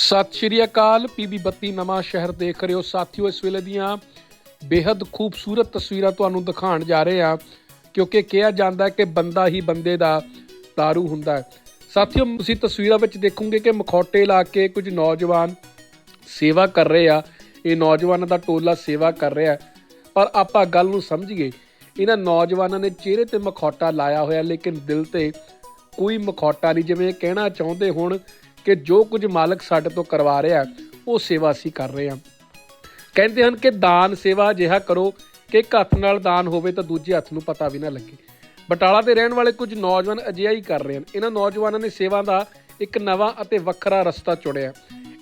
ਸਤਿ ਸ਼੍ਰੀ ਅਕਾਲ। ਪੀਬੀ ਬੱਤੀ ਨਵਾਂ ਸ਼ਹਿਰ ਦੇਖ ਰਹੇ ਹੋ। ਸਾਥੀਓ, ਇਸ ਵੇਲੇ ਦੀਆਂ ਬੇहद ਖੂਬਸੂਰਤ ਤਸਵੀਰਾਂ ਤੁਹਾਨੂੰ ਦਿਖਾਉਣ ਜਾ ਰਹੇ ਹਾਂ, ਕਿਉਂਕਿ ਕਿਹਾ ਜਾਂਦਾ ਹੈ ਕਿ ਬੰਦਾ ਹੀ ਬੰਦੇ ਦਾ ਤਾਰੂ ਹੁੰਦਾ ਹੈ। ਸਾਥੀਓ, ਤੁਸੀਂ ਤਸਵੀਰਾਂ ਵਿੱਚ ਦੇਖੋਗੇ ਕਿ ਮਖੌਟੇ ਲਾ ਕੇ ਕੁਝ ਨੌਜਵਾਨ ਸੇਵਾ ਕਰ ਰਹੇ ਆ। ਇਹ ਨੌਜਵਾਨਾਂ ਦਾ ਟੋਲਾ ਸੇਵਾ ਕਰ ਰਿਹਾ ਪਰ ਆਪਾਂ ਗੱਲ ਨੂੰ ਸਮਝੀਏ, ਇਹਨਾਂ ਨੌਜਵਾਨਾਂ ਨੇ ਚਿਹਰੇ ਤੇ ਮਖੌਟਾ ਲਾਇਆ ਹੋਇਆ, ਲੇਕਿਨ ਦਿਲ ਤੇ ਕੋਈ ਮਖੌਟਾ ਨਹੀਂ। ਜਿਵੇਂ ਕਹਿਣਾ ਚਾਹੁੰਦੇ ਹੋਣ ਕਿ ਜੋ ਕੁਝ ਮਾਲਕ ਸਾਡੇ ਤੋਂ ਕਰਵਾ ਰਿਹਾ ਉਹ ਸੇਵਾ ਅਸੀਂ ਕਰ ਰਹੇ ਹਾਂ। ਕਹਿੰਦੇ ਹਨ ਕਿ ਦਾਨ ਸੇਵਾ ਅਜਿਹਾ ਕਰੋ ਕਿ ਇੱਕ ਹੱਥ ਨਾਲ ਦਾਨ ਹੋਵੇ ਤਾਂ ਦੂਜੇ ਹੱਥ ਨੂੰ ਪਤਾ ਵੀ ਨਾ ਲੱਗੇ। ਬਟਾਲਾ ਦੇ ਰਹਿਣ ਵਾਲੇ ਕੁਝ ਨੌਜਵਾਨ ਅਜਿਹਾ ਹੀ ਕਰ ਰਹੇ ਹਨ। ਇਹਨਾਂ ਨੌਜਵਾਨਾਂ ਨੇ ਸੇਵਾ ਦਾ ਇੱਕ ਨਵਾਂ ਅਤੇ ਵੱਖਰਾ ਰਸਤਾ ਚੁਣਿਆ।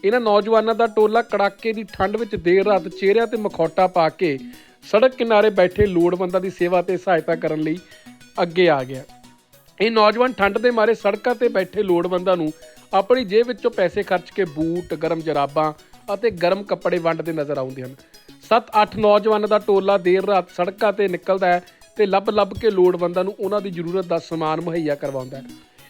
ਇਹਨਾਂ ਨੌਜਵਾਨਾਂ ਦਾ ਟੋਲਾ ਕੜਾਕੇ ਦੀ ਠੰਡ ਵਿੱਚ ਦੇਰ ਰਾਤ ਚਿਹਰਿਆਂ ਤੇ ਮਖੌਟਾ ਪਾ ਕੇ ਸੜਕ ਕਿਨਾਰੇ ਬੈਠੇ ਲੋੜਵੰਦਾਂ ਦੀ ਸੇਵਾ ਤੇ ਸਹਾਇਤਾ ਕਰਨ ਲਈ ਅੱਗੇ ਆ ਗਿਆ। ਇਹ ਨੌਜਵਾਨ ਠੰਡ ਦੇ ਮਾਰੇ ਸੜਕਾਂ ਤੇ ਬੈਠੇ ਲੋੜਵੰਦਾਂ ਨੂੰ ਆਪਣੀ ਜੇਬ ਵਿੱਚੋਂ ਪੈਸੇ ਖਰਚ ਕੇ ਬੂਟ, ਗਰਮ ਜਰਾਬਾਂ ਅਤੇ ਗਰਮ ਕੱਪੜੇ ਵੰਡਦੇ ਨਜ਼ਰ ਆਉਂਦੇ ਹਨ। 7-8 ਨੌਜਵਾਨਾਂ ਦਾ ਟੋਲਾ ਦੇਰ ਰਾਤ ਸੜਕਾਂ ਤੇ ਨਿਕਲਦਾ ਹੈ ਤੇ ਲੱਭ-ਲੱਭ ਕੇ ਲੋੜਵੰਦਾਂ ਨੂੰ ਉਹਨਾਂ ਦੀ ਜ਼ਰੂਰਤ ਦਾ ਸਮਾਨ ਮੁਹੱਈਆ ਕਰਵਾਉਂਦਾ ਹੈ।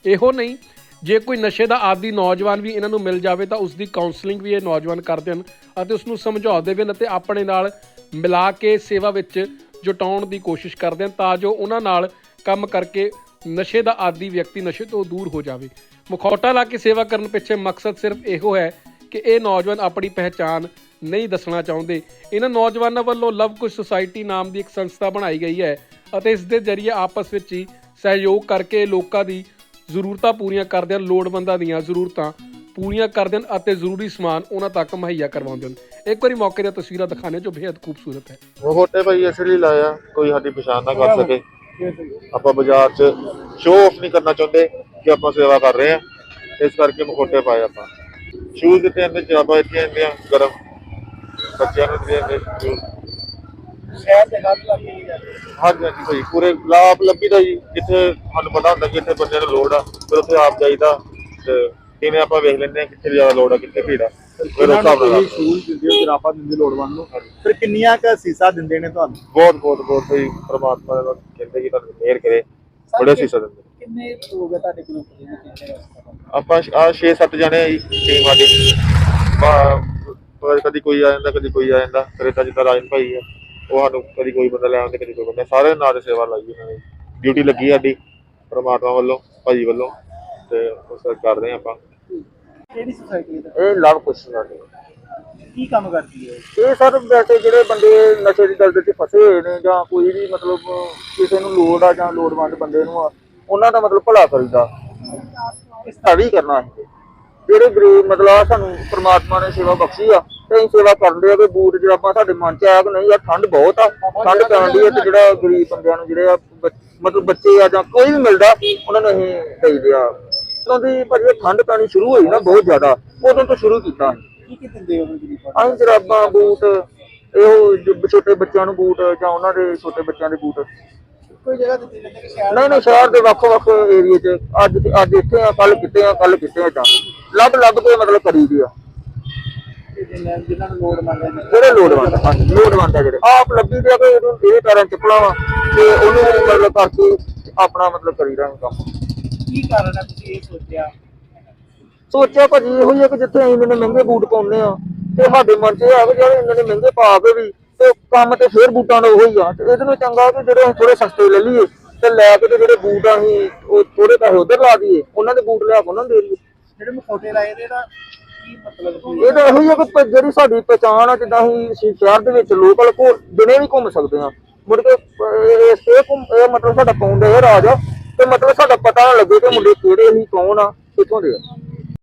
ਇਹੋ ਨਹੀਂ ਜੇ ਕੋਈ ਨਸ਼ੇ ਦਾ ਆਦੀ ਨੌਜਵਾਨ ਵੀ ਇਹਨਾਂ ਨੂੰ ਮਿਲ ਜਾਵੇ ਤਾਂ ਉਸ ਦੀ ਕਾਉਂਸਲਿੰਗ ਵੀ ਇਹ ਨੌਜਵਾਨ ਕਰਦੇ ਹਨ ਅਤੇ ਉਸ ਨੂੰ ਸਮਝਾਉਂਦੇ ਵੀ ਹਨ ਅਤੇ ਆਪਣੇ ਨਾਲ ਮਿਲਾ ਕੇ ਸੇਵਾ ਵਿੱਚ ਜੁਟਾਉਣ ਦੀ ਕੋਸ਼ਿਸ਼ ਕਰਦੇ ਹਨ ਤਾਂ ਜੋ ਉਹਨਾਂ ਨਾਲ ਕੰਮ ਕਰਕੇ ਨਸ਼ੇ ਦਾ ਆਦੀ ਵਿਅਕਤੀ ਨਸ਼ੇ ਤੋਂ ਦੂਰ ਹੋ ਜਾਵੇ। ਮੁਖੌਟਾ ਲਾ ਕੇ ਸੇਵਾ ਕਰਨ ਪਿੱਛੇ ਮਕਸਦ ਸਿਰਫ ਇਹੋ ਹੈ ਕਿ ਇਹ ਨੌਜਵਾਨ ਆਪਣੀ ਪਹਿਚਾਣ ਨਹੀਂ ਦੱਸਣਾ ਚਾਹੁੰਦੇ। ਇਹਨਾਂ ਨੌਜਵਾਨਾਂ ਵੱਲੋਂ ਲਵ ਕੁਸ਼ ਸੁਸਾਇਟੀ ਨਾਮ ਦੀ ਇੱਕ ਸੰਸਥਾ ਬਣਾਈ ਗਈ ਹੈ ਅਤੇ ਇਸ ਦੇ ਜ਼ਰੀਏ ਆਪਸ ਵਿੱਚ ਹੀ ਸਹਿਯੋਗ ਕਰਕੇ ਲੋਕਾਂ ਦੀ ਜ਼ਰੂਰਤਾਂ ਪੂਰੀਆਂ ਕਰਦੇ ਹਨ ਲੋੜਵੰਦਾਂ ਦੀਆਂ ਜ਼ਰੂਰਤਾਂ ਪੂਰੀਆਂ ਕਰਦੇ ਹਨ ਅਤੇ ਜ਼ਰੂਰੀ ਸਮਾਨ ਉਹਨਾਂ ਤੱਕ ਮੁਹੱਈਆ ਕਰਵਾਉਂਦੇ ਹਨ। ਇੱਕ ਵਾਰੀ ਮੌਕੇ ਦੀਆਂ ਤਸਵੀਰਾਂ ਦਿਖਾਣੇ ਜੋ ਬੇहद ਖੂਬਸੂਰਤ ਹੈ। ਉਹ ਹੋਟੇ ਭਾਈ ਇਸ ਲਈ ਲਾਇਆ, ਕੋਈ ਸਾਡੀ ਪਛਾਣ ਨਾ ਕਰ ਸਕੇ। ਆਪਾਂ ਬਾਜ਼ਾਰ 'ਚ ਸ਼ੋਅ ਆਫ ਨਹੀਂ ਕਰਨਾ ਚਾਹੁੰਦੇ ਕਿ ਆਪਾਂ ਸੇਵਾ ਕਰ ਰਹੇ ਆ ਇਸ ਕਰਕੇ ਮਖੋਟੇ ਪਾਏ ਆਪਾਂ। ਸ਼ੂਜ਼ ਦਿੱਤੇ ਜਾਂਦੇ ਜਰਾਬਾਂ ਦਿੱਤੀਆਂ ਜਾਂਦੀਆਂ ਗਰਮ। ਬੱਚਿਆਂ ਨੂੰ ਜਾਂਦੇ shoes। ਸ਼ਹਿਰ ਦੇ ਹੱਥ ਲੱਗ ਹੈ ਹਾਂਜੀ ਹਾਂਜੀ ਭਾਈ ਪੂਰੇ ਲਾਭ ਲੱਭੀਦਾ ਜੀ। ਜਿੱਥੇ ਸਾਨੂੰ ਪਤਾ ਹੁੰਦਾ ਕਿ ਇੱਥੇ ਬੰਦੇ ਨੂੰ ਲੋੜ ਆ ਫਿਰ ਉੱਥੇ ਆਪ ਜਾਈਦਾ ਤੇ ਕਿਵੇਂ ਆਪਾਂ ਵੇਖ ਲੈਂਦੇ ਆ ਕਿੱਥੇ ਜ਼ਿਆਦਾ ਲੋੜ ਆ ਕਿੱਥੇ ਭੀੜ ਆ। ਫਿਰ ਉਸ ਹਿਸਾਬ ਨਾਲ ਸ਼ੂਜ਼ ਦਿੰਦੇ ਹੋ ਜਰਾਬਾਂ ਦਿੰਦੇ ਲੋੜਵੰਦ ਨੂੰ? ਫਿਰ ਕਿੰਨੀਆਂ ਕ ਸੀਸਾ ਦਿੰਦੇ ਨੇ ਤੁਹਾਨੂੰ? ਬਹੁਤ ਬਹੁਤ ਬਹੁਤ ਭਾਈ ਪ੍ਰਮਾਤਮਾ ਦਾ ਕਹਿੰਦੇ ਕਿ ਤੁਹਾਨੂੰ ਮਿਹਰ ਕਰੇ ਬੜੇ ਸੀਸਾ ਦਿੰਦੇ ਕਿੰਨੇ ਲੋਕ ਹੈ ਤੁਹਾਡੇ ਗਰੁੱਪ ਦੇ ਵਿੱਚ ਕਿੰਨੇ ਆਪਾਂ ਆ 6-7 ਜਣੇ ਆ ਜੀ ਟੀਮ ਸਾਡੀ। ਬਾ- ਪਰ ਕਦੀ ਕੋਈ ਆ ਜਾਂਦਾ ਕਦੀ ਕੋਈ ਆ ਜਾਂਦਾ। ਫਿਰ ਤਾਂ ਜਿੱਦਾਂ ਰਾਜਨ ਭਾਈ ਆ ਉਹ ਸਾਨੂੰ ਕਦੀ ਕੋਈ ਬੰਦਾ ਲੈ ਆਉਂਦੇ ਕਦੀ ਕੋਈ ਬੰਦਾ। ਸਾਰੇ ਨਾਲ ਸੇਵਾ ਲਾਈ ਉਹਨਾਂ ਨੇ। ਡਿਊਟੀ ਲੱਗੀ ਸਾਡੀ ਪ੍ਰਮਾਤਮਾ ਵੱਲੋਂ ਭਾਈ ਵੱਲੋਂ। ਤੇ ਉਸ ਕਰ ਰਹੇ ਹਾਂ ਆਪਾਂ। ਕਿਹੜੀ ਸੁਸਾਇਟੀ ਹੈ ਇਹ ਲਵ ਕੁਸ਼ਨ ਸਾਡੀ ਕੀ ਕੰਮ ਕਰਦੀ ਹੈ? ਇਹ ਸਰ ਵੈਸੇ ਜਿਹੜੇ ਬੰਦੇ ਨਸ਼ੇ ਦੀ ਦਲਦਲ 'ਚ ਫਸੇ ਹੋਏ ਨੇ ਜਾਂ ਕੋਈ ਵੀ ਮਤਲਬ ਕਿਸੇ ਨੂੰ ਲੋੜ ਆ ਜਾਂ ਲੋੜਵੰਦ ਬੰਦੇ ਨੂੰ ਆ ਉਹਨਾਂ ਦਾ ਮਤਲਬ ਭਲਾ ਕਰੀਦਾ। ਇਸ ਤਰ੍ਹਾਂ? ਵੀ ਕਰਨਾ ਹੈ। ਜਿਹੜੇ ਗਰੀਬ ਮਤਲਬ ਆ ਸਾਨੂੰ ਪ੍ਰਮਾਤਮਾ ਨੇ ਸੇਵਾ ਬਖਸ਼ੀ ਆ ਤੇ ਅਸੀਂ ਸੇਵਾ ਕਰਨ ਦੇ ਆ ਕਿ ਬੂਟ ਜਰਾਬਾਂ ਸਾਡੇ ਮਨ 'ਚ ਆਇਆ ਕਿ ਨਹੀਂ ਯਾਰ ਠੰਡ ਬਹੁਤ ਆ ਠੰਡ ਪੈਣ ਦੀ ਹੈ ਤੇ ਜਿਹੜਾ ਗਰੀਬ ਬੰਦਿਆਂ ਨੂੰ ਜਿਹੜੇ ਆ ਬ- ਮਤਲਬ ਬੱਚੇ ਆ ਜਾਂ ਕੋਈ ਵੀ ਮਿਲਦਾ ਉਹਨਾਂ ਨੂੰ ਅਸੀਂ ਦੇਈਦੇ ਆ। ਉਦੋਂ ਦੀ ਭਾਜੀ ਠੰਡ ਪੈਣੀ ਸ਼ੁਰੂ ਹੋਈ ਨਾ ਬਹੁਤ ਜ਼ਿਆਦਾ ਉਦੋਂ ਤੋਂ ਸ਼ੁਰੂ ਕੀਤਾ। ਕੀ ਕੀ ਦਿੰਦੇ ਹੋ ਗਰੀਬਾਂ ਅਸੀਂ ਜਰਾਬਾਂ ਬੂਟ ਇਹੋ ਜੋ ਛੋਟੇ ਬੱਚਿਆਂ ਨੂੰ ਬੂਟ ਜਾਂ ਉਹਨਾਂ ਦੇ ਛੋਟੇ ਬੱਚਿਆਂ ਦੇ ਬੂਟ। ਕੋਈ ਜਗ੍ਹਾ ਦਿੱਤੀ ਜਾਂਦੀ ਕਿ ਸ਼ਹਿਰ ਨਹੀਂ ਨਹੀਂ ਸ਼ਹਿਰ ਦੇ ਵੱਖ ਵੱਖ ਏਰੀਏ 'ਚ ਅੱਜ ਅੱਜ ਇੱਥੇ ਆ ਕੱਲ ਕਿਤੇ ਆ ਕੱਲ ਕਿਤੇ ਆ ਤਾਂ ਲੱਭ ਲੱਭ ਕੇ ਮਤਲਬ ਕਰੀਦੀ ਆ। ਦੇ ਜਿਨ੍ਹਾਂ ਜਿਨ੍ਹਾਂ ਨੂੰ ਲੋੜ ਮੰਗਦੇ ਨੇ। ਜਿਹੜੇ ਲੋੜਵੰਦ ਆ, ਹਾਂਜੀ ਲੋੜਵੰਦ ਆ ਜਿਹੜੇ। ਆਪ ਲੱਭੀ ਦੇ ਆ ਇਹਨੂੰ ਇਹ ਕਾਰਾਂ ਚੱਪਲਾਂ ਵਾ ਤੇ ਉਹਨੂੰ ਮਤਲਬ ਕਰਕੇ ਆਪਣਾ ਮਤਲਬ ਕਰੀਦਾ ਅਸੀਂ ਕੰਮ। ਕੀ ਕਾਰਨ ਹੈ ਤੁਸੀਂ ਇਹ ਸੋਚਿਆ? ਸੋਚਿਆ ਭਾਜੀ ਇਹੋ ਹੀ ਕਿ ਜਿੱਥੇ ਅਸੀਂ ਇੰਨੇ ਮਹਿੰਗੇ ਬੂਟ ਪਾਉਂਦੇ ਆ ਤੇ ਸਾਡੇ ਮਨ 'ਚ ਇਹ ਆ ਕਿ ਜਿਹੜੇ ਇੰਨੇ ਮਹਿੰਗੇ ਪਾ ਕੇ ਵੀ ਤੇ ਕੰਮ ਤੇ ਫੇਰ ਬੂਟਾਂ ਦਾ ਉਹੀ ਆ। ਤੇ ਇਹਦੇ ਨੂੰ ਚੰਗਾ ਕਿ ਜਿਹੜੇ ਅਸੀਂ ਥੋੜੇ ਸਸਤੇ ਲੈ ਲਈਏ ਤੇ ਲੈ ਕੇ ਤੇ ਜਿਹੜੇ ਬੂਟ ਆ ਅਸੀਂ ਉਹ ਥੋੜੇ ਪੈਸੇ ਉਧਰ ਲਾ ਦਈਏ ਉਹਨਾਂ ਦੇ ਬੂਟ ਲਿਆ ਕੇ ਉਹਨਾਂ ਨੂੰ ਦੇ ਦਈਏ। ਜਿਹੜੇ ਮਖੌਟੇ ਲਾਏ ਦੇ ਦਾ ਕੀ ਮਤਲਬ ਕੀ ਇਹ ਤਾਂ ਇਹੋ ਹੀ ਕਿ ਪ- ਜਿਹੜੀ ਸਾਡੀ ਪਛਾਣ ਆ ਜਿੱਦਾਂ ਅਸੀਂ ਸ਼ਹਿ- ਸ਼ਹਿਰ ਦੇ ਵਿੱਚ ਲੋਕਲ ਕੋ ਦਿਨੇ ਵੀ ਘੁੰਮ ਸਕਦੇ ਆ ਮੁੜ ਕੇ ਅਹ, ਇਹ ਇਹ ਘੁੰਮ ਇਹ ਮਤਲਬ ਸਾਡਾ ਪਾਉਂਦਾ ਇਹ ਰਾਜ ਆ। ਤੇ ਮਤਲਬ ਸਾਡਾ ਪਤਾ ਲੱਗੇ ਕਿ ਮੁੰਡੇ ਕਿਹੜੇ ਸੀ ਕੌਣ ਆ ਕਿੱਥੋਂ ਦੇ ਆ।